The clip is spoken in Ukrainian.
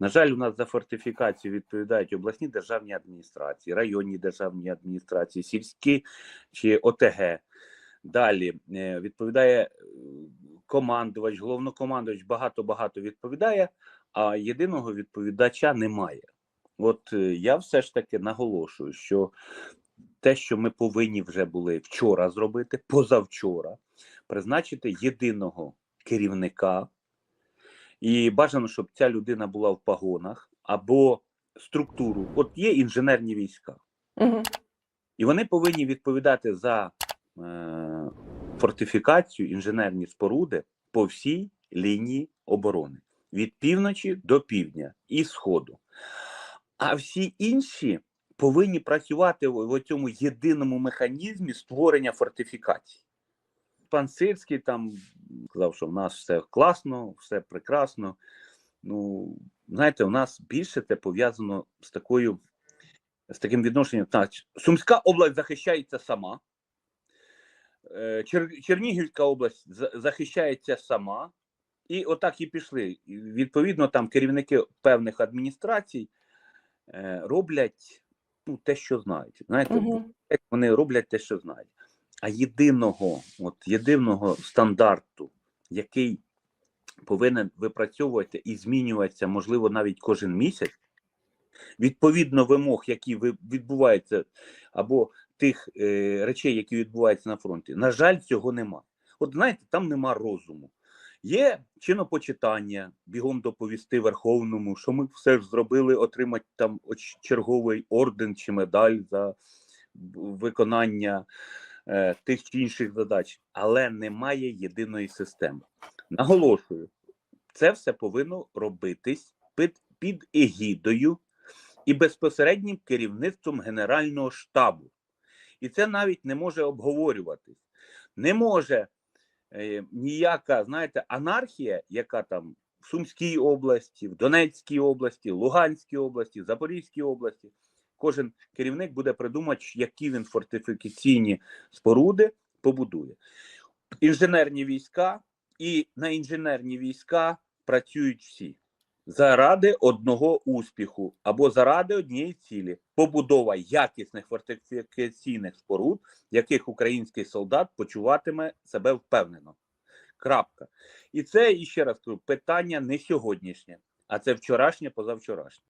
На жаль, у нас за фортифікацію відповідають обласні державні адміністрації, районні державні адміністрації, сільські чи ОТГ. Далі е, відповідає е, командувач, головнокомандувач багато-багато відповідає, а єдиного відповідача немає. От е, я все ж таки наголошую, що те, що ми повинні вже були вчора зробити, позавчора, призначити єдиного керівника, і бажано, щоб ця людина була в погонах або структуру. От є інженерні війська, Угу. і вони повинні відповідати за е, фортифікацію, інженерні споруди по всій лінії оборони від півночі до півдня і сходу. А всі інші повинні працювати в, в цьому єдиному механізмі створення фортифікацій. Пан Сирський там сказав, що в нас все класно, все прекрасно. Ну, знаєте, у нас більше це пов'язано з такою з таким відношенням. Так, Сумська область захищається сама, е, Чер- Чернігівська область захищається сама, і отак і пішли. І, Відповідно, там керівники певних адміністрацій е, роблять ну, те, що знають. Знаєте, Угу. вони роблять те, що знають. А єдиного, от єдиного стандарту, який повинен випрацьовувати і змінюватися, можливо, навіть кожен місяць, відповідно вимог, які відбуваються, або тих е, речей, які відбуваються на фронті, на жаль, цього нема. От знаєте, там нема розуму. Є чинопочитання, бігом доповісти Верховному, що ми все ж зробили, отримати там черговий орден чи медаль за виконання е, тих чи інших задач, але немає єдиної системи. Наголошую, це все повинно робитись під, під егідою і безпосереднім керівництвом Генерального штабу. І це навіть не може обговорюватись. Не може е, ніяка, знаєте, анархія, яка там в Сумській області, в Донецькій області, Луганській області, Запорізькій області. Кожен керівник буде придумати, які він фортифікаційні споруди побудує. Інженерні війська і на інженерні війська працюють всі заради одного успіху або заради однієї цілі побудова якісних фортифікаційних споруд, яких український солдат почуватиме себе впевнено. Крапка. І це і ще раз кажу, питання не сьогоднішнє, а це вчорашнє, позавчорашнє.